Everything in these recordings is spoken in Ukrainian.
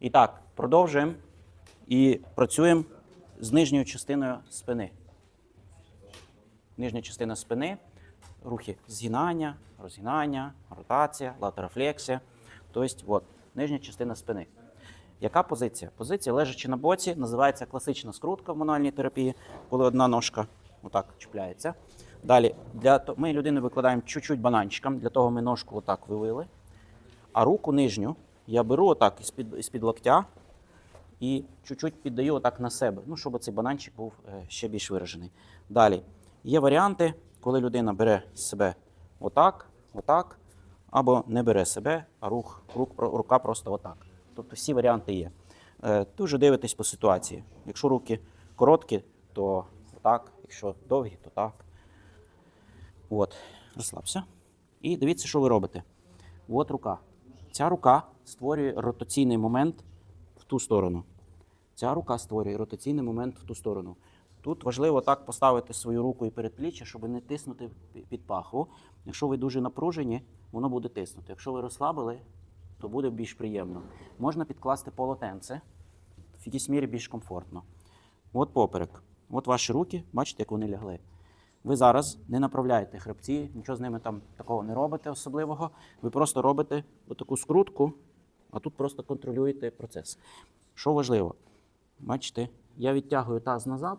І так, продовжуємо і працюємо з нижньою частиною спини. Нижня частина спини, рухи згинання, розгинання, ротація, латерофлексія. Тобто, от, нижня частина спини. Яка позиція? Позиція лежачи на боці, називається класична скрутка в мануальній терапії, коли одна ножка отак чіпляється. Далі для ми людину викладаємо чуть-чуть бананчиком, для того ми ножку отак вивели. А руку нижню я беру отак із-під локтя і чуть-чуть піддаю отак на себе, ну, щоб цей бананчик був е, ще більш виражений. Далі є варіанти, коли людина бере себе отак, отак, або не бере себе, а рух, рук, рука просто отак. Тобто всі варіанти є. Е, Дуже дивитесь по ситуації. Якщо руки короткі, то так, якщо довгі, то так. От, розслабся. І дивіться, що ви робите. От рука. Ця рука створює ротаційний момент в ту сторону. Ця рука створює ротаційний момент в ту сторону. Тут важливо так поставити свою руку і передпліччя, щоб не тиснути під пахву. Якщо ви дуже напружені, воно буде тиснути. Якщо ви розслабили, то буде більш приємно. Можна підкласти полотенце, в якійсь мірі більш комфортно. От поперек. От ваші руки, бачите, як вони лягли. Ви зараз не направляєте хребці, нічого з ними там такого не робите особливого. Ви просто робите отаку скрутку, а тут просто контролюєте процес. Що важливо? Бачите, я відтягую таз назад,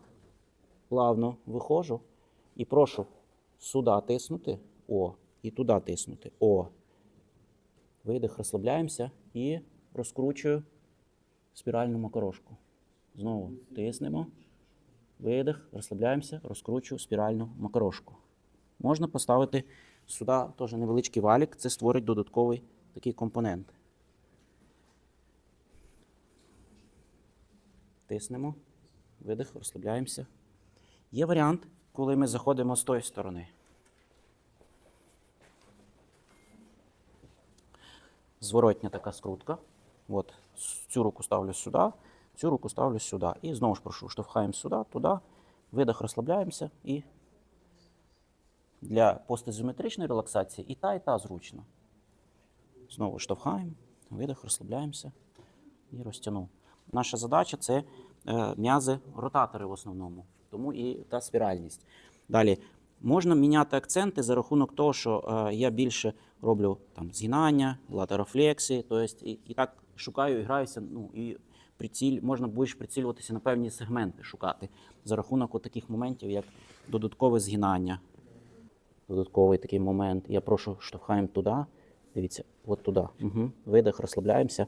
плавно виходжу і прошу сюди тиснути, о, і туди тиснути. О. Видих, розслабляємося і розкручую спіральну макарошку. Знову тиснемо. Видих, розслабляємося, розкручую спіральну макарошку. Можна поставити сюди теж невеличкий валік, це створить додатковий такий компонент. Тиснемо, видих, розслабляємося. Є варіант, коли ми заходимо з тої сторони. Зворотня така скрутка. От, цю руку ставлю сюди, цю руку ставлю сюди. І знову ж прошу, штовхаємо сюди, туди, видих, розслабляємося і для постізометричної релаксації і та, і та зручно. Знову штовхаємо, видих, розслабляємося і розтягнув. Наша задача це е, м'язи ротатори в основному, тому і та спіральність. Далі можна міняти акценти за рахунок того, що е, я більше роблю там згинання, латерофлексії, тобто і, і так шукаю і граюся. Ну і приціль можна більш прицілюватися на певні сегменти шукати за рахунок таких моментів, як додаткове згинання. Додатковий такий момент. Я прошу штовхаємо туди. Дивіться, от туди. Угу. Видих, розслабляємося,